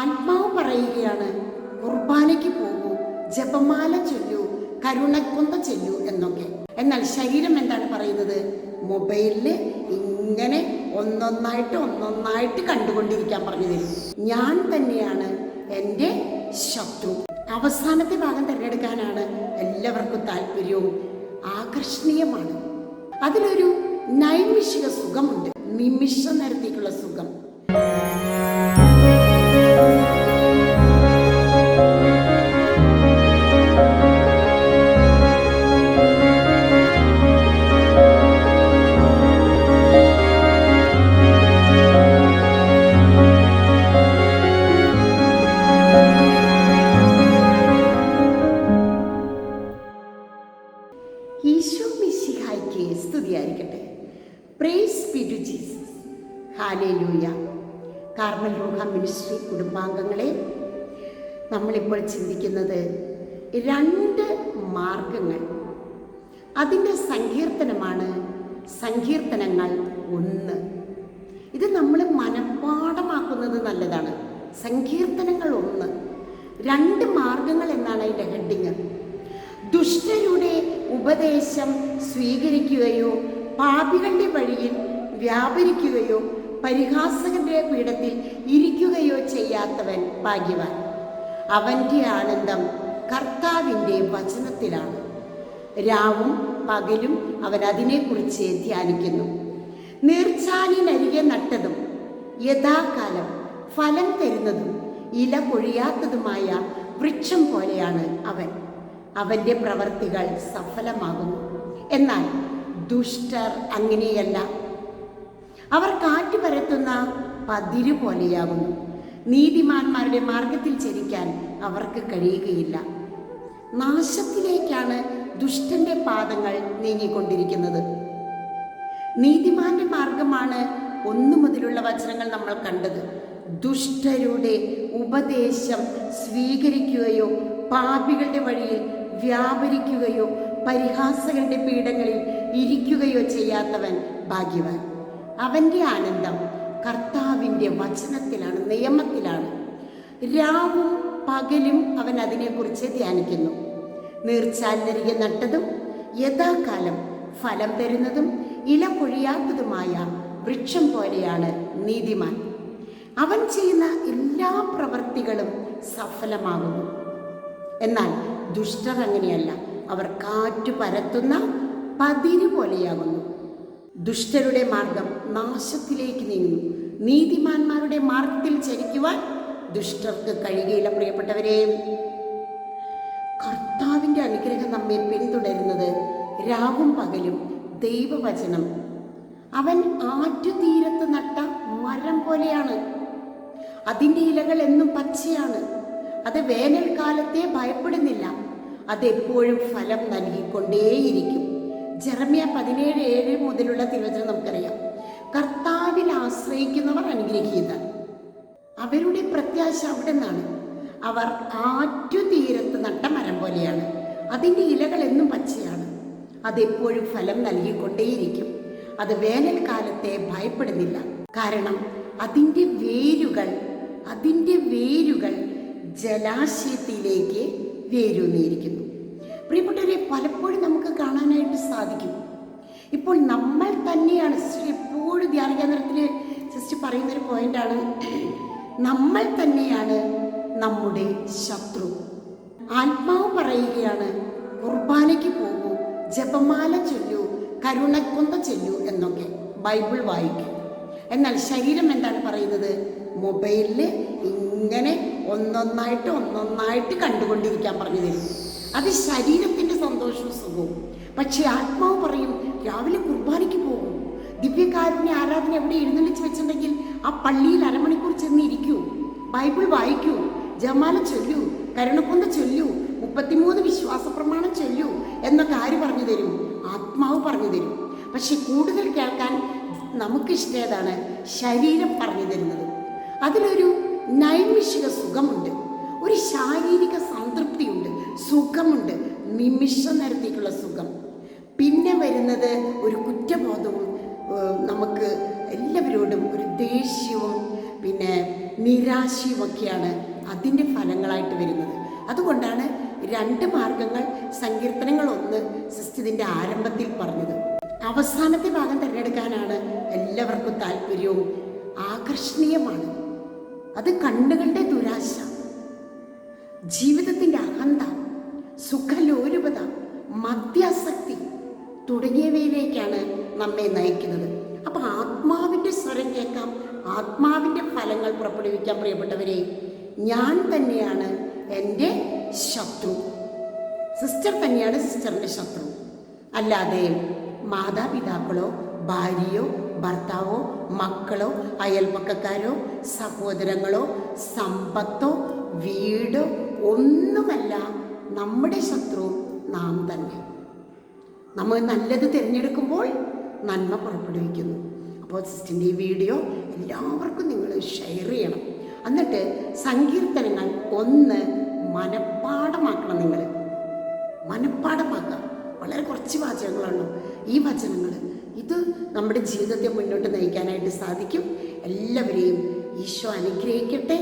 ആത്മാവ് പറയുകയാണ് കുർബാനയ്ക്ക് പോകൂ ജപമാല ചൊല്ലൂ കരുണക്കൊന്ത ചെല്ലൂ എന്നൊക്കെ. എന്നാൽ ശരീരം എന്താണ് പറയുന്നത്? മൊബൈലിൽ ഇങ്ങനെ ഒന്നൊന്നായിട്ട് ഒന്നൊന്നായിട്ട് കണ്ടുകൊണ്ടിരിക്കാൻ പറഞ്ഞു തരും. ഞാൻ തന്നെയാണ് എന്റെ ശത്രു. അവസാനത്തെ ഭാഗം തിരഞ്ഞെടുക്കാനാണ് എല്ലാവർക്കും താല്പര്യവും ആകർഷണീയമാണ്. അതിലൊരു നൈമിഷിക സുഖമുണ്ട്. നിമിഷ നേരത്തേക്കുള്ള സുഖം. ഹാലേലൂയ കാർമൽ റൂഹ മിനിസ്ട്രി കുടുംബാംഗങ്ങളെ നമ്മളിപ്പോൾ ചിന്തിക്കുന്നത് രണ്ട് മാർഗങ്ങൾ. അതിന്റെ സങ്കീർത്തനമാണ് സങ്കീർത്തനങ്ങൾ ഒന്ന്. ഇത് നമ്മൾ മനഃപ്പാടമാക്കുന്നത് നല്ലതാണ്. സങ്കീർത്തനങ്ങൾ ഒന്ന്. രണ്ട് മാർഗങ്ങൾ എന്നാണ് അതിന്റെ ഹെഡിങ്. ദുഷ്ടരുടെ ഉപദേശം സ്വീകരിക്കുകയോ പാപികളുടെ വഴിയിൽ വ്യാപരിക്കുകയോ പരിഹാസകന്റെ പീഠത്തിൽ ഇരിക്കുകയോ ചെയ്യാത്തവൻ ഭാഗ്യവാൻ. അവന്റെ ആനന്ദം കർത്താവിന്റെ വചനത്തിലാണ്. രാവും പകലും അവൻ അതിനെക്കുറിച്ച് ധ്യാനിക്കുന്നു. നീർച്ചാലിനരികെ നട്ടതും യഥാകാലം ഫലം തരുന്നതും ഇല കൊഴിയാത്തതുമായ വൃക്ഷം പോലെയാണ് അവൻ. അവന്റെ പ്രവർത്തികൾ സഫലമാകുന്നു. എന്നാൽ ദുഷ്ടർ അങ്ങനെയല്ല. അവർ കാറ്റ് പരത്തുന്ന പതിരു പോലെയാകുന്നു. നീതിമാന്മാരുടെ മാർഗത്തിൽ ചരിക്കാൻ അവർക്ക് കഴിയുകയില്ല. നാശത്തിലേക്കാണ് ദുഷ്ടന്റെ പാദങ്ങൾ നീങ്ങിക്കൊണ്ടിരിക്കുന്നത്. നീതിമാന്റെ മാർഗമാണ് ഒന്നു മുതലുള്ള വചനങ്ങൾ നമ്മൾ കണ്ടത്. ദുഷ്ടരുടെ ഉപദേശം സ്വീകരിക്കുകയോ പാപികളുടെ വഴിയിൽ വ്യാപരിക്കുകയോ പരിഹാസകളുടെ പീഠങ്ങളിൽ ഇരിക്കുകയോ ചെയ്യാത്തവൻ ഭാഗ്യവാൻ. അവന്റെ ആനന്ദം കർത്താവിന്റെ വചനത്തിലാണ് നിയമത്തിലാണ്. രാവും പകലും അവൻ അതിനെക്കുറിച്ച് ധ്യാനിക്കുന്നു. നീർച്ചാലിനരികെ നട്ടതും യഥാകാലം ഫലം തരുന്നതും ഇല പൊഴിയാത്തതുമായ വൃക്ഷം പോലെയാണ് നീതിമാൻ. അവൻ ചെയ്യുന്ന എല്ലാ പ്രവൃത്തികളും സഫലമാകുന്നു. എന്നാൽ ദുഷ്ടർ അങ്ങനെയല്ല. അവർ കാറ്റു പരത്തുന്ന പതിര് പോലെയാകുന്നു. ദുഷ്ടരുടെ മാർഗം നാശത്തിലേക്ക് നീങ്ങുന്നു. നീതിമാന്മാരുടെ മാർഗത്തിൽ ചരിക്കുവാൻ ദുഷ്ടർക്ക് കഴിയുകയില്ല പ്രിയപ്പെട്ടവരെ. കർത്താവിന്റെ അനുഗ്രഹം നമ്മെ പിന്തുടരുന്നത് രാവും പകലും ദൈവവചനം. അവൻ ആറ്റുതീരത്ത് നട്ട മരം പോലെയാണ്. അതിന്റെ ഇലകൾ എന്നും പച്ചയാണ്. അത് വേനൽക്കാലത്തെ ഭയപ്പെടുന്നില്ല. അതെപ്പോഴും ഫലം നൽകിക്കൊണ്ടേയിരിക്കും. ജെറമ്യ പതിനേഴ് ഏഴ് മുതലുള്ള തിരുവചനം നമുക്കറിയാം. കർത്താവിൽ ആശ്രയിക്കുന്നവർ അനുഗ്രഹിക്കുന്ന അവരുടെ പ്രത്യാശ അവിടെ നിന്നാണ് അവർ ആറ്റുതീരത്ത് നട്ട മരം പോലെയാണ്. അതിന്റെ ഇലകൾ എന്നും പച്ചയാണ്. അതെപ്പോഴും ഫലം നൽകിക്കൊണ്ടേയിരിക്കും. അത് വേനൽക്കാലത്തെ ഭയപ്പെടുന്നില്ല. കാരണം അതിന്റെ വേരുകൾ അതിന്റെ വേരുകൾ ജലാശയത്തിലേക്ക് വേരൂന്നിയിരിക്കുന്നു. പ്രിയപ്പെട്ടവരെ പലപ്പോഴും നമുക്ക് കാണാനായിട്ട് സാധിക്കും. ഇപ്പോൾ നമ്മൾ തന്നെയാണ് സിസ്റ്റർ എപ്പോഴും ധ്യാന കേന്ദ്രത്തിൽ സിസ്റ്റർ പറയുന്നൊരു പോയിന്റാണ്. നമ്മൾ തന്നെയാണ് നമ്മുടെ ശത്രു. ആത്മാവ് പറയുകയാണ് കുർബാനയ്ക്ക് പോകൂ ജപമാല ചൊല്ലൂ കരുണക്കൊന്ത ചൊല്ലൂ എന്നൊക്കെ ബൈബിൾ വായിക്കും. എന്നാൽ ശരീരം എന്താണ് പറയുന്നത്? മൊബൈലിൽ ഇങ്ങനെ ഒന്നൊന്നായിട്ട് ഒന്നൊന്നായിട്ട് കണ്ടുകൊണ്ടിരിക്കാൻ പറഞ്ഞു തരും. അത് ശരീരത്തിന്റെ സന്തോഷവും സുഖവും. പക്ഷേ ആത്മാവ് പറയും രാവിലെ കുർബാനയ്ക്ക് പോകും. ദിവ്യകാരുണ്യ ആരാധന എവിടെ എഴുന്നള്ളിച്ച് വെച്ചിട്ടുണ്ടെങ്കിൽ ആ പള്ളിയിൽ അരമണിക്കൂർ ചെന്ന് ഇരിക്കൂ. ബൈബിൾ വായിക്കൂ ജമാല ചൊല്ലൂ കരുണക്കൊന്ത ചൊല്ലൂ മുപ്പത്തിമൂന്ന് വിശ്വാസ പ്രമാണം ചൊല്ലൂ എന്നൊക്കെ ആര് പറഞ്ഞു തരും? ആത്മാവ് പറഞ്ഞു തരും. പക്ഷെ കൂടുതൽ കേൾക്കാൻ നമുക്കിഷ്ടേതാണ് ശരീരം പറഞ്ഞു തരുന്നത്. അതിലൊരു നൈമിഷിക സുഖമുണ്ട്. ഒരു ശാരീരിക സംതൃപ്തിയുണ്ട്. സുഖമുണ്ട്. നിമിഷ നേരത്തേക്കുള്ള സുഖം. പിന്നെ വരുന്നത് ഒരു കുറ്റബോധവും നമുക്ക് എല്ലാവരോടും ഒരു ദേഷ്യവും പിന്നെ നിരാശയും ഒക്കെയാണ് അതിന്റെ ഫലങ്ങളായിട്ട് വരുന്നത്. അതുകൊണ്ടാണ് രണ്ട് മാർഗങ്ങൾ സങ്കീർത്തനങ്ങൾ ഒന്ന് സിസ്റ്റിതിന്റെ ആരംഭത്തിൽ പറഞ്ഞത്. അവസാനത്തെ ഭാഗം തിരഞ്ഞെടുക്കാനാണ് എല്ലാവർക്കും താല്പര്യവും ആകർഷണീയമാണ്. അത് കണ്ണുകളുടെ ദുരാശ ജീവിതത്തിന്റെ അഹന്ത സുഖലോലുപത മദ്യാസക്തി തുടങ്ങിയവയിലേക്കാണ് നമ്മെ നയിക്കുന്നത്. അപ്പം ആത്മാവിന്റെ സ്വരം കേൾക്കാം. ആത്മാവിന്റെ ഫലങ്ങൾ പുറപ്പെടുവിക്കാൻ പ്രിയപ്പെട്ടവരെ ഞാൻ തന്നെയാണ് എന്റെ ശത്രു. സിസ്റ്റർ തന്നെയാണ് സിസ്റ്ററിന്റെ ശത്രു. അല്ലാതെ മാതാപിതാക്കളോ ഭാര്യയോ ഭർത്താവോ മക്കളോ അയൽപക്കക്കാരോ സഹോദരങ്ങളോ സമ്പത്തോ വീടോ ഒന്നുമല്ല നമ്മുടെ ശത്രു നാം തന്നെ. നമ്മൾ നല്ലത് തിരഞ്ഞെടുക്കുമ്പോൾ നന്മ പുറപ്പെടുവിക്കുന്നു. അപ്പോൾ സിസ്റ്റിന്റെ ഈ വീഡിയോ എല്ലാവർക്കും നിങ്ങൾ ഷെയർ ചെയ്യണം. എന്നിട്ട് സങ്കീർത്തനങ്ങൾ ഒന്ന് മനഃപ്പാടമാക്കണം നിങ്ങൾ. മനഃപ്പാടമാക്കുക വളരെ കുറച്ച് വാചകങ്ങളാണ് ഈ വചനങ്ങൾ ഇത് നമ്മുടെ ജീവിതത്തെ മുന്നോട്ട് നയിക്കാനായിട്ട് സാധിക്കും. എല്ലാവരെയും ഈശോ അനുഗ്രഹിക്കട്ടെ.